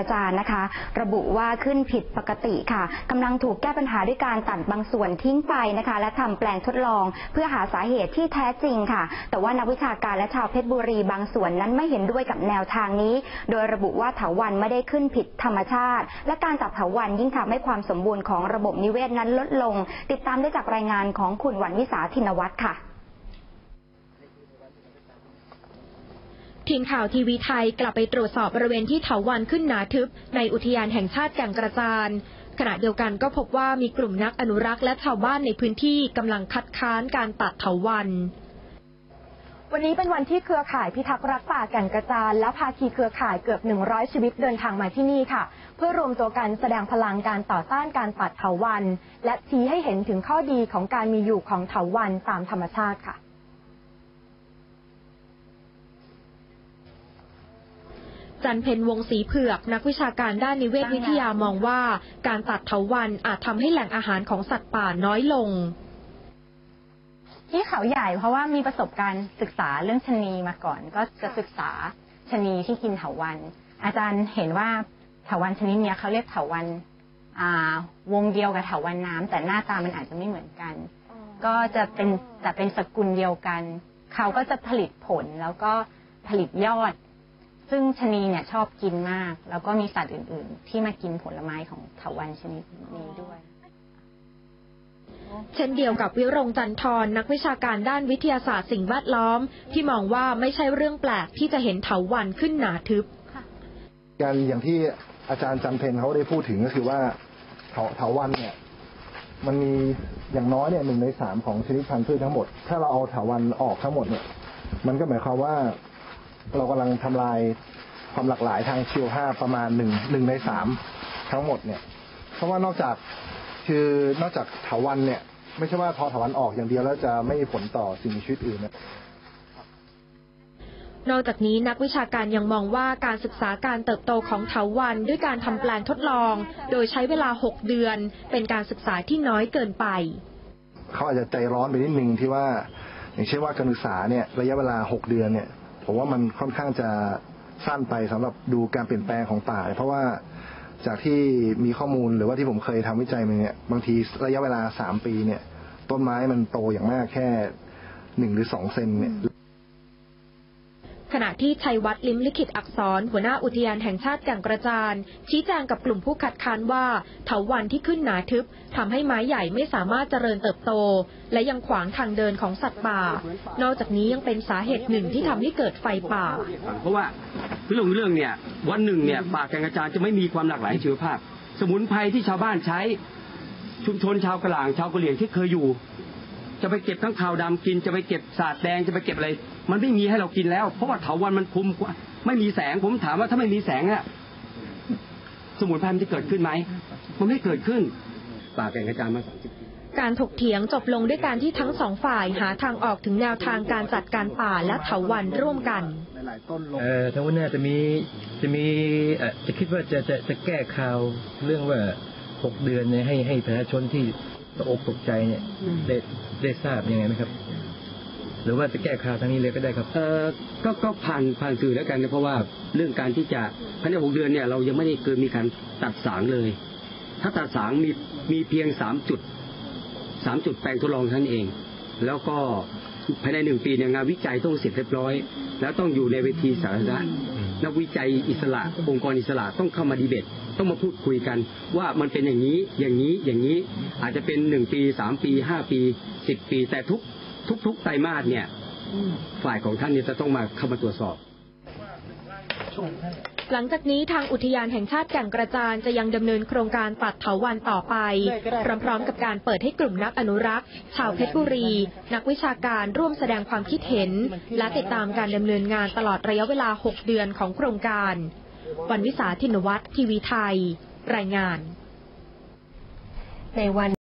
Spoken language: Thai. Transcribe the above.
อาจารย์นะคะ ระบุว่าขึ้นผิดปกติค่ะกำลังถูกแก้ปัญหาด้วยการตัดบางส่วนทิ้งไปนะคะ และทำแปลงทดลอง เพื่อหาสาเหตุที่แท้จริงค่ะ แต่ว่านักวิชาการและชาวเพชรบุรีบางส่วนนั้นไม่เห็นด้วยกับแนวทางนี้ โดยระบุว่าเถาวันไม่ได้ขึ้นผิดธรรมชาติ และการตัดเถาวันยิ่งทำให้ความสมบูรณ์ของระบบนิเวศนั้นลดลง ติดตามได้จากรายงานของคุณวันวิสาธินวัฒน์ค่ะ ทีมข่าวทีวีไทยกลับไปตรวจสอบบริเวณที่เถาวันขึ้นหนาทึบ ในอุทยานแห่งชาติแก่งกระจานขณะเดียวกันก็พบว่ามีกลุ่มนักอนุรักษ์และชาวบ้านในพื้นที่กำลังคัดค้านการตัดเถาวันวันนี้เป็นวันที่เครือข่ายพิทักษ์รักป่าแก่งกระจานและภาคีเครือข่ายเกือบ 100 ชีวิตเดินทางมาที่นี่ค่ะ เพื่อรวมตัวกันแสดงพลังการต่อต้านการตัดเถาวัน และชี้ให้เห็นถึงข้อดีของการมีอยู่ของเถาวันตามธรรมชาติค่ะ จันเพนวงศรีเผือก นักวิชาการด้านนิเวศวิทยามองว่าการตัดเถาวันอาจทำให้แหล่งอาหารของสัตว์ป่าน้อยลง ที่เขาใหญ่เพราะว่ามีประสบการณ์ศึกษาเรื่องชะนีมาก่อน ก็จะศึกษาชะนีที่กินเถาวัน อาจารย์เห็นว่าเถาวันชนิดเนี้ยเขาเรียกเถาวันอ่าวงเดียวกับเถาวันน้ำแต่หน้าตามันอาจจะไม่เหมือนกัน ก็จะเป็นแต่เป็นสกุลเดียวกัน เขาก็จะผลิตผลแล้วก็ผลิตยอด ซึ่งชะนีเนี่ยชอบกินมาก แล้วก็มีสัตว์อื่น ๆ ที่มากินผลไม้ของเถาวันชนิดนี้ด้วย เช่นเดียวกับวิรงจันทรนักวิชาการด้านวิทยาศาสตร์สิ่งแวดล้อม ที่มองว่าไม่ใช่เรื่องแปลกที่จะเห็นเถาวันขึ้นหนาทึบการอย่างที่อาจารย์จันเพนเขาได้พูดถึงก็คือว่าเถาเถาวันเนี่ย มันมีอย่างน้อยเนี่ยหนึ่งในสามของชนิดพันธุ์พืชทั้งหมด ถ้าเราเอาเถาวันออกทั้งหมดเนี่ย มันก็หมายความว่า เรากำลังทำลายความหลากหลายทางชีวภาพประมาณหนึ่งหนึ่งในสามทั้งหมดเนี่ย เพราะว่านอกจากคือนอกจากเถาวันเนี่ย ไม่ใช่ว่าพอเถาวันออกอย่างเดียวแล้วจะไม่มีผลต่อสิ่งมีชีวิตอื่นเนี่ยนอกจากนี้นักวิชาการยังมองว่าการศึกษาการเติบโตของเถาวันด้วยการทำแปลงทดลอง โดยใช้เวลา 6 เดือน เป็นการศึกษาที่น้อยเกินไป เขาอาจจะใจร้อนไปนิดนึงที่ว่า อย่างเช่นว่าการศึกษาเนี่ยระยะเวลาหกเดือนเนี่ย ผมว่ามันค่อนข้างจะสั้นไปสำหรับดูการเปลี่ยนแปลงของป่า เพราะว่าจากที่มีข้อมูลหรือว่าที่ผมเคยทำวิจัยมาเนี่ยบางทีระยะเวลาสามปีเนี่ย ต้นไม้มันโตอย่างมากแค่หนึ่งหรือสองเซนเนี่ย ขณะที่ชัยวัฒน์ลิมลิขิตอักษร หัวหน้าอุทยานแห่งชาติแก่งกระจาน ชี้แจงกับกลุ่มผู้คัดค้านว่าเถาวันที่ขึ้นหนาทึบทำให้ไม้ใหญ่ไม่สามารถเจริญเติบโต และยังขวางทางเดินของสัตว์ป่า นอกจากนี้ยังเป็นสาเหตุหนึ่งที่ทำให้เกิดไฟป่า เพราะว่าเรื่องเรื่องเนี่ยวันหนึ่งเนี่ยป่าแก่งกระจานจะไม่มีความหลากหลายชีวภาพ สมุนไพรที่ชาวบ้านใช้ชุมชนชาวกะหล่างชาวกะเหรี่ยงที่เคยอยู่ จะไปเก็บทั้งขาวดำกิน จะไปเก็บสาดแดงจะไปเก็บอะไร มันไม่มีให้เรากินแล้ว เพราะว่าเถาวันมันคุมกว่าไม่มีแสงผมถามว่าถ้าไม่มีแสงอะสมุนไพรมันจะเกิดขึ้นไหมมันไม่เกิดขึ้นป่าแก่งกระจานมาสองสิบการถกเถียงจบลงด้วยการที่ทั้งสองฝ่ายหาทางออกถึงแนวทางการจัดการป่าและเถาวันร่วมกันเอ่อทางวันหน้าจะมีจะมีเอ่อจะคิดว่าจะจะจะแก้ข่าวเรื่องว่าหกเดือนเนี่ยให้ให้ประชาชนที่ ตกอกตกใจเนี่ยได้ได้ทราบยังไงไหมครับ หรือว่าจะแก้ข่าวทางนี้เลยก็ได้ครับ เออก็ก็ผ่านผ่านสื่อแล้วกันนะเพราะว่าเรื่องการที่จะภายในหกเดือนเนี่ยเรายังไม่ได้เกิดมีการตัดสางเลย ถ้าตัดสางมีมีเพียงสามจุดสามจุดแปลงทดลองเท่านั้นเอง แล้วก็ภายในหนึ่งปีเนี่ยงานวิจัยต้องเสร็จเรียบร้อย แล้วต้องอยู่ในเวทีสาธารณะ นักวิจัยอิสระ องค์กรอิสระต้องเข้ามาดีเบต ต้องมาพูดคุยกัน ว่ามันเป็นอย่างนี้อย่างนี้อย่างนี้อาจจะเป็นหนึ่งปีสามปีห้าปีสิบปี แต่ทุกทุกทุกไตรมาสเนี่ย ฝ่ายของท่านเนี่ยจะต้องมาเข้ามาตรวจสอบ หลังจากนี้ทางอุทยานแห่งชาติแก่งกระจานจะยังดำเนินโครงการตัดเถาวันต่อไป พร้อมๆกับการเปิดให้กลุ่มนักอนุรักษ์ ชาวเพชรบุรี นักวิชาการร่วมแสดงความคิดเห็น และติดตามการดำเนินงานตลอดระยะเวลา 6 เดือนของโครงการ วันวิสาทินวัตรทีวีไทย รายงานในวัน